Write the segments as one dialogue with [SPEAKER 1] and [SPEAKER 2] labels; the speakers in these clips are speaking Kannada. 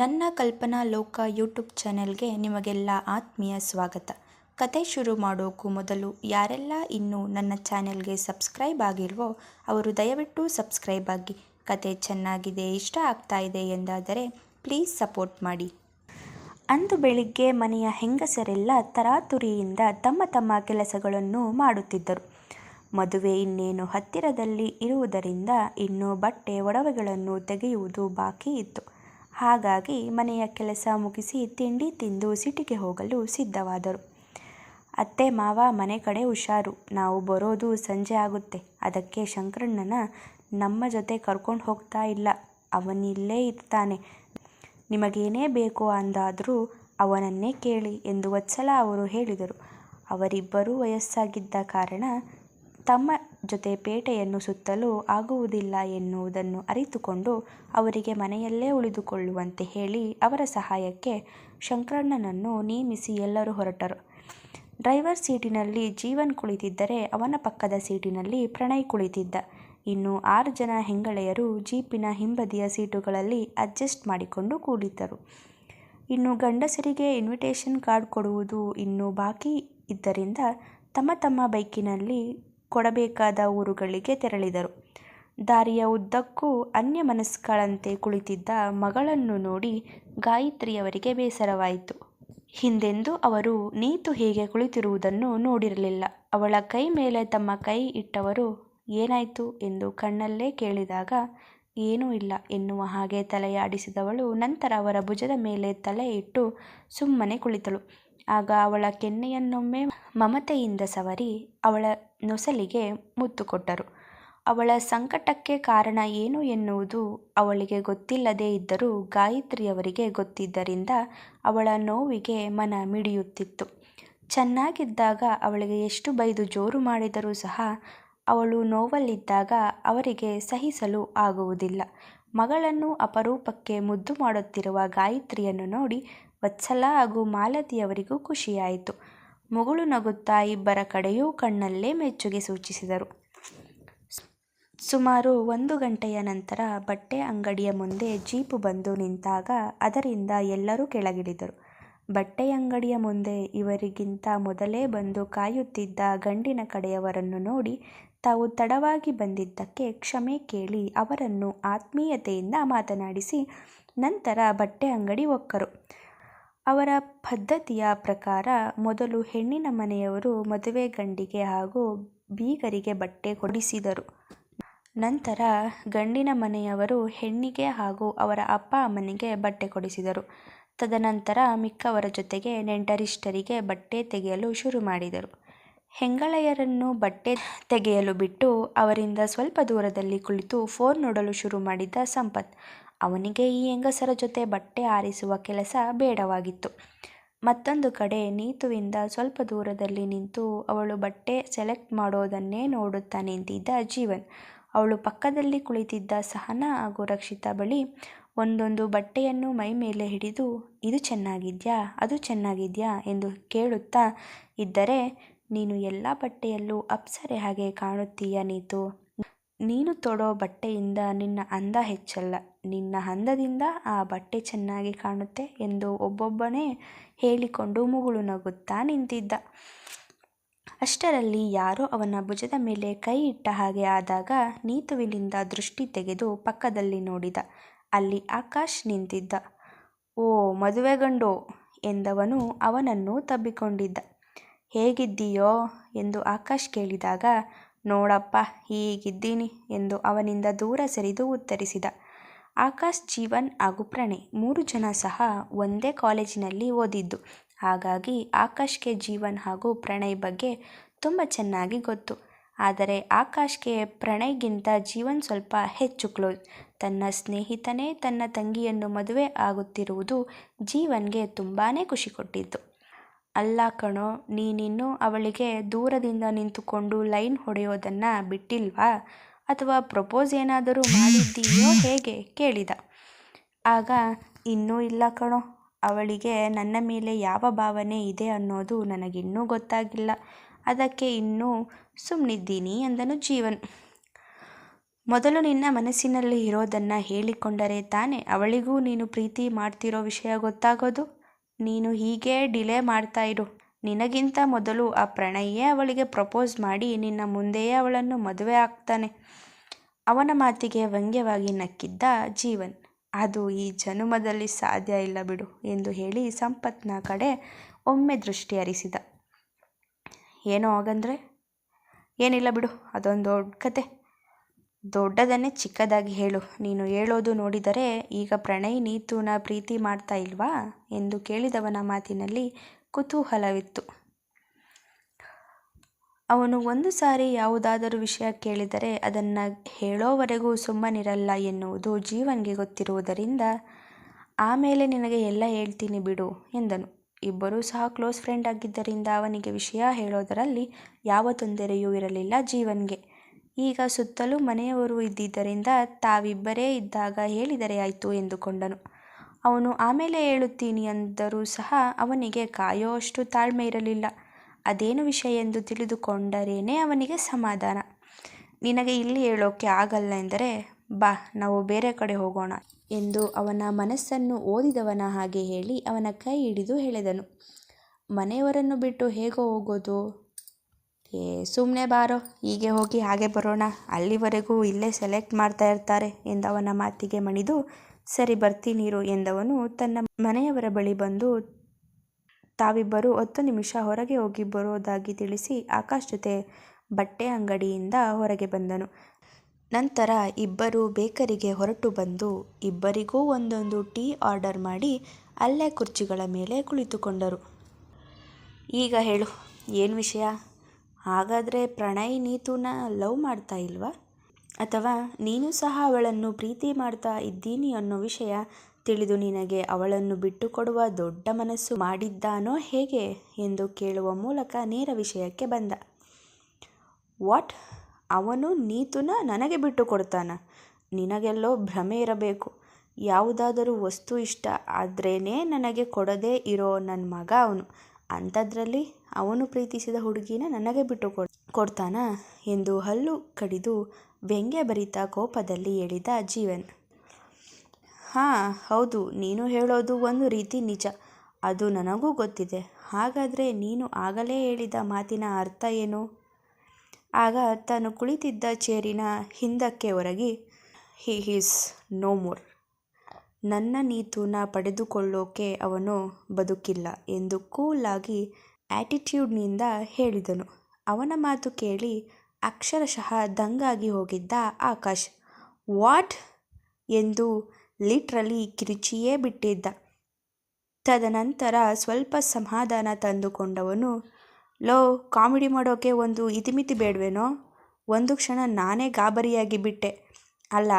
[SPEAKER 1] ನನ್ನ ಕಲ್ಪನಾ ಲೋಕ ಯೂಟ್ಯೂಬ್ ಚಾನೆಲ್ಗೆ ನಿಮಗೆಲ್ಲ ಆತ್ಮೀಯ ಸ್ವಾಗತ. ಕತೆ ಶುರು ಮಾಡೋಕ್ಕೂ ಮೊದಲು ಯಾರೆಲ್ಲ ಇನ್ನೂ ನನ್ನ ಚಾನೆಲ್ಗೆ ಸಬ್ಸ್ಕ್ರೈಬ್ ಆಗಿಲ್ವೋ ಅವರು ದಯವಿಟ್ಟು ಸಬ್ಸ್ಕ್ರೈಬ್ ಆಗಿ. ಕತೆ ಚೆನ್ನಾಗಿದೆ, ಇಷ್ಟ ಆಗ್ತಾ ಇದೆ ಎಂದಾದರೆ ಪ್ಲೀಸ್ ಸಪೋರ್ಟ್ ಮಾಡಿ. ಅಂದು ಬೆಳಿಗ್ಗೆ ಮನೆಯ ಹೆಂಗಸರೆಲ್ಲ ತರಾತುರಿಯಿಂದ ತಮ್ಮ ತಮ್ಮ ಕೆಲಸಗಳನ್ನು ಮಾಡುತ್ತಿದ್ದರು. ಮದುವೆ ಇನ್ನೇನು ಹತ್ತಿರದಲ್ಲಿ ಇರುವುದರಿಂದ ಇನ್ನು ಬಟ್ಟೆ, ಒಡವೆಗಳನ್ನು ತೆಗೆಯುವುದು ಬಾಕಿ ಇತ್ತು. ಹಾಗಾಗಿ ಮನೆಯ ಕೆಲಸ ಮುಗಿಸಿ ತಿಂಡಿ ತಿಂದು ಸಿಟಿಗೆ ಹೋಗಲು ಸಿದ್ಧವಾದರು. ಅತ್ತೆ, ಮಾವ ಮನೆ ಕಡೆ ಹುಷಾರು. ನಾವು ಬರೋದು ಸಂಜೆ ಆಗುತ್ತೆ. ಅದಕ್ಕೆ ಶಂಕರಣ್ಣನ ನಮ್ಮ ಜೊತೆ ಕರ್ಕೊಂಡು ಹೋಗ್ತಾ ಇಲ್ಲ. ಅವನಿಲ್ಲೇ ಇರ್ತಾನೆ. ನಿಮಗೇನೇ ಬೇಕು ಅಂದಾದರೂ ಅವನನ್ನೇ ಕೇಳಿ ಎಂದು ವತ್ಸಲ ಅವರು ಹೇಳಿದರು. ಅವರಿಬ್ಬರೂ ವಯಸ್ಸಾಗಿದ್ದ ಕಾರಣ ತಮ್ಮ ಜೊತೆ ಪೇಟೆಯನ್ನು ಸುತ್ತಲು ಆಗುವುದಿಲ್ಲ ಎನ್ನುವುದನ್ನು ಅರಿತುಕೊಂಡು ಅವರಿಗೆ ಮನೆಯಲ್ಲೇ ಉಳಿದುಕೊಳ್ಳುವಂತೆ ಹೇಳಿ ಅವರ ಸಹಾಯಕ್ಕೆ ಶಂಕರಣ್ಣನನ್ನು ನೇಮಿಸಿ ಎಲ್ಲರೂ ಹೊರಟರು. ಡ್ರೈವರ್ ಸೀಟಿನಲ್ಲಿ ಜೀವನ್ ಕುಳಿತಿದ್ದರೆ ಅವನ ಪಕ್ಕದ ಸೀಟಿನಲ್ಲಿ ಪ್ರಣಯ್ ಕುಳಿತಿದ್ದ. ಇನ್ನು ಆರು ಜನ ಹೆಂಗಳೆಯರು ಜೀಪಿನ ಹಿಂಬದಿಯ ಸೀಟುಗಳಲ್ಲಿ ಅಡ್ಜಸ್ಟ್ ಮಾಡಿಕೊಂಡು ಕೂಡಿದ್ದರು. ಇನ್ನು ಗಂಡಸರಿಗೆ ಇನ್ವಿಟೇಷನ್ ಕಾರ್ಡ್ ಕೊಡುವುದು ಇನ್ನೂ ಬಾಕಿ ಇದ್ದರಿಂದ ತಮ್ಮ ತಮ್ಮ ಬೈಕಿನಲ್ಲಿ ಕೊಡಬೇಕಾದ ಊರುಗಳಿಗೆ ತೆರಳಿದರು. ದಾರಿಯ ಉದ್ದಕ್ಕೂ ಅನ್ಯ ಅನ್ಯಮನಸ್ಕಳಂತೆ ಕುಳಿತಿದ್ದ ಮಗಳನ್ನು ನೋಡಿ ಗಾಯತ್ರಿಯವರಿಗೆ ಬೇಸರವಾಯಿತು. ಹಿಂದೆಂದೂ ಅವರು ನೀತು ಹೀಗೆ ಕುಳಿತಿರುವುದನ್ನು ನೋಡಿರಲಿಲ್ಲ. ಅವಳ ಕೈ ಮೇಲೆ ತಮ್ಮ ಕೈ ಇಟ್ಟವರು, ಏನಾಯಿತು? ಎಂದು ಕಣ್ಣಲ್ಲೇ ಕೇಳಿದಾಗ, ಏನೂ ಇಲ್ಲ ಎನ್ನುವ ಹಾಗೆ ತಲೆಯಾಡಿಸಿದವಳು ನಂತರ ಅವರ ಭುಜದ ಮೇಲೆ ತಲೆ ಇಟ್ಟು ಸುಮ್ಮನೆ ಕುಳಿತಳು. ಆಗ ಅವಳ ಕೆನ್ನೆಯನ್ನೊಮ್ಮೆ ಮಮತೆಯಿಂದ ಸವರಿ, ಅವಳ ನೊಸಲಿಗೆ ಮುತ್ತು ಕೊಟ್ಟರು. ಅವಳ ಸಂಕಟಕ್ಕೆ ಕಾರಣ ಏನು ಎನ್ನುವುದು ಅವಳಿಗೆ ಗೊತ್ತಿಲ್ಲದೇ ಇದ್ದರೂ ಗಾಯತ್ರಿಯವರಿಗೆ ಗೊತ್ತಿದ್ದರಿಂದ ಅವಳ ನೋವಿಗೆ ಮನ ಮಿಡಿಯುತ್ತಿತ್ತು. ಚೆನ್ನಾಗಿದ್ದಾಗ ಅವಳಿಗೆ ಎಷ್ಟು ಬೈದು ಜೋರು ಮಾಡಿದರೂ ಸಹ ಅವಳು ನೋವಲ್ಲಿದ್ದಾಗ ಅವರಿಗೆ ಸಹಿಸಲು ಆಗುವುದಿಲ್ಲ. ಮಗಳನ್ನು ಅಪರೂಪಕ್ಕೆ ಮುದ್ದು ಮಾಡುತ್ತಿರುವ ಗಾಯತ್ರಿಯನ್ನು ನೋಡಿ ವತ್ಸಲ ಹಾಗೂ ಮಾಲತಿಯವರಿಗೂ ಖುಷಿಯಾಯಿತು. ಮುಗುಳು ನಗುತ್ತಾ ಇಬ್ಬರ ಕಡೆಯೂ ಕಣ್ಣಲ್ಲೇ ಮೆಚ್ಚುಗೆ ಸೂಚಿಸಿದರು. ಸುಮಾರು ಒಂದು ಗಂಟೆಯ ನಂತರ ಬಟ್ಟೆ ಅಂಗಡಿಯ ಮುಂದೆ ಜೀಪು ಬಂದು ನಿಂತಾಗ ಅದರಿಂದ ಎಲ್ಲರೂ ಕೆಳಗಿಳಿದರು. ಬಟ್ಟೆ ಅಂಗಡಿಯ ಮುಂದೆ ಇವರಿಗಿಂತ ಮೊದಲೇ ಬಂದು ಕಾಯುತ್ತಿದ್ದ ಗಂಡಿನ ಕಡೆಯವರನ್ನು ನೋಡಿ ತಾವು ತಡವಾಗಿ ಬಂದಿದ್ದಕ್ಕೆ ಕ್ಷಮೆ ಕೇಳಿ ಅವರನ್ನು ಆತ್ಮೀಯತೆಯಿಂದ ಮಾತನಾಡಿಸಿ, ನಂತರ ಬಟ್ಟೆ ಅಂಗಡಿ ಒಕ್ಕರು. ಅವರ ಪದ್ಧತಿಯ ಪ್ರಕಾರ ಮೊದಲು ಹೆಣ್ಣಿನ ಮನೆಯವರು ಮದುವೆ ಗಂಡಿಗೆ ಹಾಗೂ ಬೀಗರಿಗೆ ಬಟ್ಟೆ ಕೊಡಿಸಿದರು. ನಂತರ ಗಂಡಿನ ಮನೆಯವರು ಹೆಣ್ಣಿಗೆ ಹಾಗೂ ಅವರ ಅಪ್ಪ ಅಮ್ಮನಿಗೆ ಬಟ್ಟೆ ಕೊಡಿಸಿದರು. ತದನಂತರ ಮಿಕ್ಕವರ ಜೊತೆಗೆ ನೆಂಟರಿಷ್ಟರಿಗೆ ಬಟ್ಟೆ ತೆಗೆಯಲು ಶುರು ಮಾಡಿದರು. ಹೆಂಗಳೆಯರನ್ನು ಬಟ್ಟೆ ತೆಗೆಯಲು ಬಿಟ್ಟು ಅವರಿಂದ ಸ್ವಲ್ಪ ದೂರದಲ್ಲಿ ಕುಳಿತು ಫೋನ್ ನೋಡಲು ಶುರು ಮಾಡಿದ್ದ ಸಂಪತ್. ಅವನಿಗೆ ಈ ಹೆಂಗಸರ ಜೊತೆ ಬಟ್ಟೆ ಆರಿಸುವ ಕೆಲಸ ಬೇಡವಾಗಿತ್ತು. ಮತ್ತೊಂದು ಕಡೆ ನೀತುವಿಂದ ಸ್ವಲ್ಪ ದೂರದಲ್ಲಿ ನಿಂತು ಅವಳು ಬಟ್ಟೆ ಸೆಲೆಕ್ಟ್ ಮಾಡೋದನ್ನೇ ನೋಡುತ್ತಾ ನಿಂತಿದ್ದ ಜೀವನ್. ಅವಳು ಪಕ್ಕದಲ್ಲಿ ಕುಳಿತಿದ್ದ ಸಹನಾ ಹಾಗೂ ರಕ್ಷಿತಾ ಬಳಿ ಒಂದೊಂದು ಬಟ್ಟೆಯನ್ನು ಮೈ ಮೇಲೆ ಹಿಡಿದು, ಇದು ಚೆನ್ನಾಗಿದ್ಯಾ? ಅದು ಚೆನ್ನಾಗಿದ್ಯಾ? ಎಂದು ಕೇಳುತ್ತಾ ಇದ್ದರೆ ನೀನು ಎಲ್ಲ ಬಟ್ಟೆಯಲ್ಲೂ ಅಪ್ಸರೆ ಹಾಗೆ ಕಾಣುತ್ತೀಯ ನೀತು. ನೀನು ತೊಡೋ ಬಟ್ಟೆಯಿಂದ ನಿನ್ನ ಅಂದ ಹೆಚ್ಚಲ್ಲ. ನಿನ್ನ ಅಂದದಿಂದ ಆ ಬಟ್ಟೆ ಚೆನ್ನಾಗಿ ಕಾಣುತ್ತೆ ಎಂದು ಒಬ್ಬೊಬ್ಬನೇ ಹೇಳಿಕೊಂಡು ಮುಗುಳು ನಗುತ್ತಾ ನಿಂತಿದ್ದ. ಅಷ್ಟರಲ್ಲಿ ಯಾರೋ ಅವನ ಭುಜದ ಮೇಲೆ ಕೈ ಇಟ್ಟ ಹಾಗೆ ಆದಾಗ ನೀತುವಿನಿಂದ ದೃಷ್ಟಿ ತೆಗೆದು ಪಕ್ಕದಲ್ಲಿ ನೋಡಿದ. ಅಲ್ಲಿ ಆಕಾಶ್ ನಿಂತಿದ್ದ. ಓ ಮದುವೆ ಗಂಡು ಎಂದವನು ಅವನನ್ನು ತಬ್ಬಿಕೊಂಡಿದ್ದ. ಹೇಗಿದ್ದೀಯೋ ಎಂದು ಆಕಾಶ್ ಕೇಳಿದಾಗ, ನೋಡಪ್ಪ, ಹೀಗಿದ್ದೀನಿ ಎಂದು ಅವನಿಂದ ದೂರ ಸರಿದು ಉತ್ತರಿಸಿದ. ಆಕಾಶ್, ಜೀವನ್ ಹಾಗೂ ಪ್ರಣಯ್ ಮೂರು ಜನ ಸಹ ಒಂದೇ ಕಾಲೇಜಿನಲ್ಲಿ ಓದಿದ್ದು. ಹಾಗಾಗಿ ಆಕಾಶ್ಗೆ ಜೀವನ್ ಹಾಗೂ ಪ್ರಣಯ್ ಬಗ್ಗೆ ತುಂಬ ಚೆನ್ನಾಗಿ ಗೊತ್ತು. ಆದರೆ ಆಕಾಶ್ಗೆ ಪ್ರಣಯ್ಗಿಂತ ಜೀವನ್ ಸ್ವಲ್ಪ ಹೆಚ್ಚು ಕ್ಲೋಸ್. ತನ್ನ ಸ್ನೇಹಿತನೇ ತನ್ನ ತಂಗಿಯನ್ನು ಮದುವೆ ಆಗುತ್ತಿರುವುದು ಜೀವನ್ಗೆ ತುಂಬಾ ಖುಷಿ ಕೊಟ್ಟಿತ್ತು ಅಲ್ಲ ಕಣೋ, ನೀನಿನ್ನೂ ಅವಳಿಗೆ ದೂರದಿಂದ ನಿಂತುಕೊಂಡು ಲೈನ್ ಹೊಡೆಯೋದನ್ನು ಬಿಟ್ಟಿಲ್ವಾ? ಅಥವಾ ಪ್ರಪೋಸ್ ಏನಾದರೂ ಮಾಡಿದ್ದೀಯೋ ಹೇಗೆ? ಕೇಳಿದ. ಆಗ, ಇನ್ನೂ ಇಲ್ಲ ಕಣೋ, ಅವಳಿಗೆ ನನ್ನ ಮೇಲೆ ಯಾವ ಭಾವನೆ ಇದೆ ಅನ್ನೋದು ನನಗಿನ್ನೂ ಗೊತ್ತಾಗಿಲ್ಲ. ಅದಕ್ಕೆ ಇನ್ನೂ ಸುಮ್ಮನಿದ್ದೀನಿ ಎಂದನು ಜೀವನ್. ಮೊದಲು ನಿನ್ನ ಮನಸ್ಸಿನಲ್ಲಿ ಇರೋದನ್ನು ಹೇಳಿಕೊಂಡರೆ ತಾನೇ ಅವಳಿಗೂ ನೀನು ಪ್ರೀತಿ ಮಾಡ್ತಿರೋ ವಿಷಯ ಗೊತ್ತಾಗೋದು? ನೀನು ಹೀಗೆ ಡಿಲೇ ಮಾಡ್ತಾ ಇರು. ನಿನಗಿಂತ ಮೊದಲು ಆ ಪ್ರಣಯೇ ಅವಳಿಗೆ ಪ್ರಪೋಸ್ ಮಾಡಿ ನಿನ್ನ ಮುಂದೆಯೇ ಅವಳನ್ನು ಮದುವೆ ಆಗ್ತಾನೆ. ಅವನ ಮಾತಿಗೆ ವ್ಯಂಗ್ಯವಾಗಿ ನಕ್ಕಿದ್ದ ಜೀವನ್, ಅದು ಈ ಜನುಮದಲ್ಲಿ ಸಾಧ್ಯ ಇಲ್ಲ ಬಿಡು ಎಂದು ಹೇಳಿ ಸಂಪತ್ನ ಕಡೆ ಒಮ್ಮೆ ದೃಷ್ಟಿ ಹರಿಸಿದ. ಏನೋ ಹಾಗಂದ್ರೆ? ಏನಿಲ್ಲ ಬಿಡು, ಅದೊಂದು ದೊಡ್ಡ ಕತೆ. ದೊಡ್ಡದನ್ನೇ ಚಿಕ್ಕದಾಗಿ ಹೇಳು. ನೀನು ಹೇಳೋದು ನೋಡಿದರೆ ಈಗ ಪ್ರಣಯ್ ನೀತುನ ಪ್ರೀತಿ ಮಾಡ್ತಾ ಇಲ್ವಾ? ಎಂದು ಕೇಳಿದವನ ಮಾತಿನಲ್ಲಿ ಕುತೂಹಲವಿತ್ತು. ಅವನು ಒಂದು ಸಾರಿ ಯಾವುದಾದರೂ ವಿಷಯ ಕೇಳಿದರೆ ಅದನ್ನು ಹೇಳೋವರೆಗೂ ಸುಮ್ಮನಿರಲ್ಲ ಎನ್ನುವುದು ಜೀವನ್ಗೆ ಗೊತ್ತಿರುವುದರಿಂದ ಆಮೇಲೆ ನಿನಗೆ ಎಲ್ಲ ಹೇಳ್ತೀನಿ ಬಿಡು ಎಂದನು. ಇಬ್ಬರೂ ಸಹ ಕ್ಲೋಸ್ ಫ್ರೆಂಡ್ ಆಗಿದ್ದರಿಂದ ಅವನಿಗೆ ವಿಷಯ ಹೇಳೋದರಲ್ಲಿ ಯಾವ ತೊಂದರೆಯೂ ಇರಲಿಲ್ಲ ಜೀವನ್ಗೆ. ಈಗ ಸುತ್ತಲೂ ಮನೆಯವರು ಇದ್ದಿದ್ದರಿಂದ ತಾವಿಬ್ಬರೇ ಇದ್ದಾಗ ಹೇಳಿದರೆ ಆಯಿತು ಎಂದುಕೊಂಡನು. ಅವನು, ಆಮೇಲೆ ಹೇಳುತ್ತೀನಿ ಅಂದರೂ ಸಹ ಅವನಿಗೆ ಕಾಯೋಷ್ಟು ತಾಳ್ಮೆ ಇರಲಿಲ್ಲ. ಅದೇನು ವಿಷಯ ಎಂದು ತಿಳಿದುಕೊಂಡರೇನೇ ಅವನಿಗೆ ಸಮಾಧಾನ. ನಿನಗೆ ಇಲ್ಲಿ ಹೇಳೋಕ್ಕೆ ಆಗಲ್ಲ ಎಂದರೆ, ಬಾ, ನಾವು ಬೇರೆ ಕಡೆ ಹೋಗೋಣ ಎಂದು ಅವನ ಮನಸ್ಸನ್ನು ಓದಿದವನ ಹಾಗೆ ಹೇಳಿ ಅವನ ಕೈ ಹಿಡಿದು ಹೇಳಿದನು. ಮನೆಯವರನ್ನು ಬಿಟ್ಟು ಹೇಗೋ ಹೋಗೋದು? ಏ ಸುಮ್ಮನೆ ಬಾರೋ, ಹೀಗೆ ಹೋಗಿ ಹಾಗೆ ಬರೋಣ. ಅಲ್ಲಿವರೆಗೂ ಇಲ್ಲೇ ಸೆಲೆಕ್ಟ್ ಮಾಡ್ತಾ ಇರ್ತಾರೆ ಎಂದವನ ಮಾತಿಗೆ ಮಣಿದು, ಸರಿ ಬರ್ತೀನಿರು ಎಂದವನು ತನ್ನ ಮನೆಯವರ ಬಳಿ ಬಂದು, ತಾವಿಬ್ಬರು ಹತ್ತು ನಿಮಿಷ ಹೊರಗೆ ಹೋಗಿ ಬರೋದಾಗಿ ತಿಳಿಸಿ ಆಕಾಶ್ ಜೊತೆ ಬಟ್ಟೆ ಅಂಗಡಿಯಿಂದ ಹೊರಗೆ ಬಂದನು. ನಂತರ ಇಬ್ಬರು ಬೇಕರಿಗೆ ಹೊರಟು ಬಂದು, ಇಬ್ಬರಿಗೂ ಒಂದೊಂದು ಟೀ ಆರ್ಡರ್ ಮಾಡಿ ಅಲ್ಲೇ ಕುರ್ಚಿಗಳ ಮೇಲೆ ಕುಳಿತುಕೊಂಡರು. ಈಗ ಹೇಳು, ಏನು ವಿಷಯ? ಹಾಗಾದರೆ ಪ್ರಣಯ್ ನೀತುನ ಲವ್ ಮಾಡ್ತಾ ಇಲ್ವಾ? ಅಥವಾ ನೀನು ಸಹ ಅವಳನ್ನು ಪ್ರೀತಿ ಮಾಡ್ತಾ ಇದ್ದೀನಿ ಅನ್ನೋ ವಿಷಯ ತಿಳಿದು ನಿನಗೆ ಅವಳನ್ನು ಬಿಟ್ಟುಕೊಡುವ ದೊಡ್ಡ ಮನಸ್ಸು ಮಾಡಿದ್ದಾನೋ ಹೇಗೆ ಎಂದು ಕೇಳುವ ಮೂಲಕ ನೇರ ವಿಷಯಕ್ಕೆ ಬಂದ. ವಾಟ್? ಅವನು ನೀತುನ ನನಗೆ ಬಿಟ್ಟು ಕೊಡ್ತಾನ ನಿನಗೆಲ್ಲೋ ಭ್ರಮೆ ಇರಬೇಕು. ಯಾವುದಾದರೂ ವಸ್ತು ಇಷ್ಟ ಆದ್ರೇ ನನಗೆ ಕೊಡದೇ ಇರೋ ನನ್ನ ಮಗ ಅವನು. ಅಂಥದ್ರಲ್ಲಿ ಅವನು ಪ್ರೀತಿಸಿದ ಹುಡುಗಿನ ನನಗೆ ಬಿಟ್ಟು ಕೊಡ್, ಕೊಡ್ತಾನಾ? ಎಂದು ಹಲ್ಲು ಕಡಿದು ವ್ಯಂಗ್ಯಭರಿತ ಕೋಪದಲ್ಲಿ ಹೇಳಿದ ಜೀವನ್. ಹಾಂ, ಹೌದು, ನೀನು ಹೇಳೋದು ಒಂದು ರೀತಿ ನಿಜ. ಅದು ನನಗೂ ಗೊತ್ತಿದೆ. ಹಾಗಾದರೆ ನೀನು ಆಗಲೇ ಹೇಳಿದ ಮಾತಿನ ಅರ್ಥ ಏನು? ಆಗ ತಾನು ಕುಳಿತಿದ್ದ ಚೇರಿನ ಹಿಂದಕ್ಕೆ ಒರಗಿ ಹಿ ಈಸ್ ನೋ ಮೋರ್ ನನ್ನ ನೀತೂನ ಪಡೆದುಕೊಳ್ಳೋಕೆ ಅವನು ಬದುಕಿಲ್ಲ ಎಂದು ಕೂಲಾಗಿ ಆ್ಯಟಿಟ್ಯೂಡ್ನಿಂದ ಹೇಳಿದನು. ಅವನ ಮಾತು ಕೇಳಿ ಅಕ್ಷರಶಃ ದಂಗಾಗಿ ಹೋಗಿದ್ದ ಆಕಾಶ್, ವಾಟ್? ಎಂದು ಲಿಟ್ರಲಿ ಕಿರುಚಿಯೇ ಬಿಟ್ಟಿದ್ದ. ತದನಂತರ ಸ್ವಲ್ಪ ಸಮಾಧಾನ ತಂದುಕೊಂಡವನು, ಲೋ, ಕಾಮಿಡಿ ಮಾಡೋಕೆ ಒಂದು ಇತಿಮಿತಿ ಬೇಡವೇನೋ? ಒಂದು ಕ್ಷಣ ನಾನೇ ಗಾಬರಿಯಾಗಿ ಬಿಟ್ಟೆ. ಅಲ್ಲ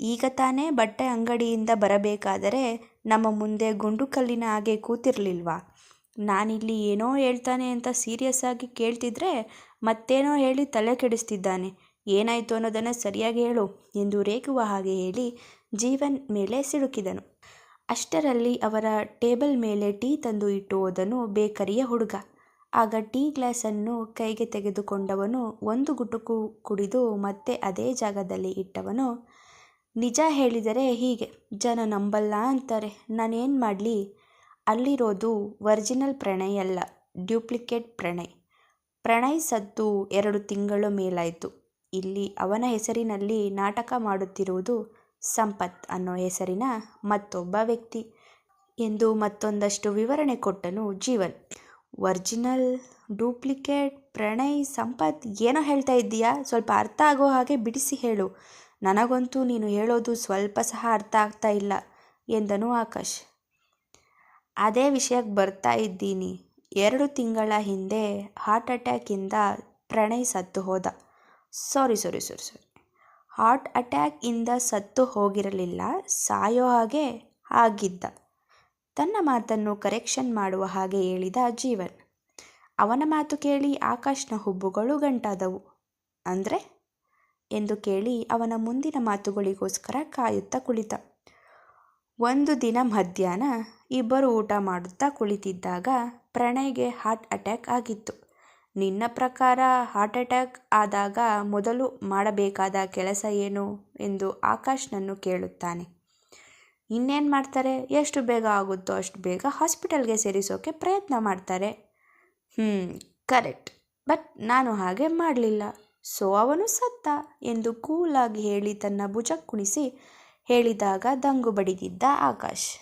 [SPEAKER 1] ಈಗ ತಾನೇ ಬಟ್ಟೆ ಅಂಗಡಿಯಿಂದ ಬರಬೇಕಾದರೆ ನಮ್ಮ ಮುಂದೆ ಗುಂಡು ಕಲ್ಲಿನ ಹಾಗೆ ಕೂತಿರ್ಲಿಲ್ವಾ? ನಾನಿಲ್ಲಿ ಏನೋ ಹೇಳ್ತಾನೆ ಅಂತ ಸೀರಿಯಸ್ ಆಗಿ ಕೇಳ್ತಿದ್ರೆ ಮತ್ತೇನೋ ಹೇಳಿ ತಲೆ ಕೆಡಿಸ್ತಿದ್ದಾನೆ. ಏನಾಯಿತು ಅನ್ನೋದನ್ನು ಸರಿಯಾಗಿ ಹೇಳು ಎಂದು ರೇಗುವ ಹಾಗೆ ಹೇಳಿ ಜೀವನ್ ಮೇಲೆ ಸಿಡುಕಿದನು ಅಷ್ಟರಲ್ಲಿ ಅವರ ಟೇಬಲ್ ಮೇಲೆ ಟೀ ತಂದು ಇಟ್ಟು ಹೋದನು ಬೇಕರಿಯ ಹುಡುಗ. ಆಗ ಟೀ ಗ್ಲಾಸನ್ನು ಕೈಗೆ ತೆಗೆದುಕೊಂಡವನು ಒಂದು ಗುಟುಕು ಕುಡಿದು ಮತ್ತೆ ಅದೇ ಜಾಗದಲ್ಲಿ ಇಟ್ಟವನು. ನಿಜ ಹೇಳಿದರೆ ಹೀಗೆ. ಜನ ನಂಬಲ್ಲ ಅಂತಾರೆ. ನಾನೇನು ಮಾಡಲಿ? ಅಲ್ಲಿರೋದು ವರ್ಜಿನಲ್ ಪ್ರಣಯ್ ಅಲ್ಲ, ಡ್ಯೂಪ್ಲಿಕೇಟ್ ಪ್ರಣಯ್. ಪ್ರಣಯ್ ಸತ್ತು ಎರಡು ತಿಂಗಳು ಮೇಲಾಯಿತು. ಇಲ್ಲಿ ಅವನ ಹೆಸರಿನಲ್ಲಿ ನಾಟಕ ಮಾಡುತ್ತಿರುವುದು ಸಂಪತ್ ಅನ್ನೋ ಹೆಸರಿನ ಮತ್ತೊಬ್ಬ ವ್ಯಕ್ತಿ ಎಂದು ಮತ್ತೊಂದಷ್ಟು ವಿವರಣೆ ಕೊಟ್ಟನು ಜೀವನ್. ಒರಿಜಿನಲ್ ಡೂಪ್ಲಿಕೇಟ್ ಪ್ರಣಯ್ ಸಂಪತ್ ಏನೋ ಹೇಳ್ತಾ ಇದ್ದೀಯಾ? ಸ್ವಲ್ಪ ಅರ್ಥ ಆಗೋ ಹಾಗೆ ಬಿಡಿಸಿ ಹೇಳು. ನನಗಂತೂ ನೀನು ಹೇಳೋದು ಸ್ವಲ್ಪ ಸಹ ಅರ್ಥ ಆಗ್ತಾ ಇಲ್ಲ, ಎಂದನು ಆಕಾಶ್. ಅದೇ ವಿಷಯಕ್ಕೆ ಬರ್ತಾ ಇದ್ದೀನಿ. ಎರಡು ತಿಂಗಳ ಹಿಂದೆ ಹಾರ್ಟ್ ಅಟ್ಯಾಕಿಂದ ಪ್ರಣಯ್ ಸತ್ತು ಹೋದ. ಸಾರಿ ಸಾರಿ ಸಾರಿ ಸಾರಿ. ಹಾರ್ಟ್ ಅಟ್ಯಾಕಿಂದ ಸತ್ತು ಹೋಗಿರಲಿಲ್ಲ, ಸಾಯೋ ಹಾಗೆ ಆಗಿದ್ದ. ತನ್ನ ಮಾತನ್ನು ಕರೆಕ್ಷನ್ ಮಾಡುವ ಹಾಗೆ ಹೇಳಿದ ಜೀವನ್. ಅವನ ಮಾತು ಕೇಳಿ ಆಕಾಶ್ನ ಹುಬ್ಬುಗಳು ಗಂಟಾದವು. ಅಂದರೆ? ಎಂದು ಕೇಳಿ ಅವನ ಮುಂದಿನ ಮಾತುಗಳಿಗೋಸ್ಕರ ಕಾಯುತ್ತಾ ಕುಳಿತ. ಒಂದು ದಿನ ಮಧ್ಯಾಹ್ನ ಇಬ್ಬರು ಊಟ ಮಾಡುತ್ತಾ ಕುಳಿತಿದ್ದಾಗ ಪ್ರಣಯ್ಗೆ ಹಾರ್ಟ್ ಅಟ್ಯಾಕ್ ಆಗಿತ್ತು. ನಿನ್ನ ಪ್ರಕಾರ ಹಾರ್ಟ್ ಅಟ್ಯಾಕ್ ಆದಾಗ ಮೊದಲು ಮಾಡಬೇಕಾದ ಕೆಲಸ ಏನು ಎಂದು ಆಕಾಶ್ನನ್ನು ಕೇಳುತ್ತಾನೆ. ಇನ್ನೇನು ಮಾಡ್ತಾರೆ? ಎಷ್ಟು ಬೇಗ ಆಗುತ್ತೋ ಅಷ್ಟು ಬೇಗ ಹಾಸ್ಪಿಟಲ್ಗೆ ಸೇರಿಸೋಕೆ ಪ್ರಯತ್ನ ಮಾಡ್ತಾರೆ. ಹ್ಞೂ ಕರೆಕ್ಟ್. ಬಟ್ ನಾನು ಹಾಗೆ ಮಾಡಲಿಲ್ಲ. ಸೊ ಅವನು ಸತ್ತ ಎಂದು ಕೂಲಾಗಿ ಹೇಳಿ ತನ್ನ ಭುಜ ಕುಣಿಸಿ ಹೇಳಿದಾಗ ದಂಗು ಬಡಿದಿದ್ದ ಆಕಾಶ್.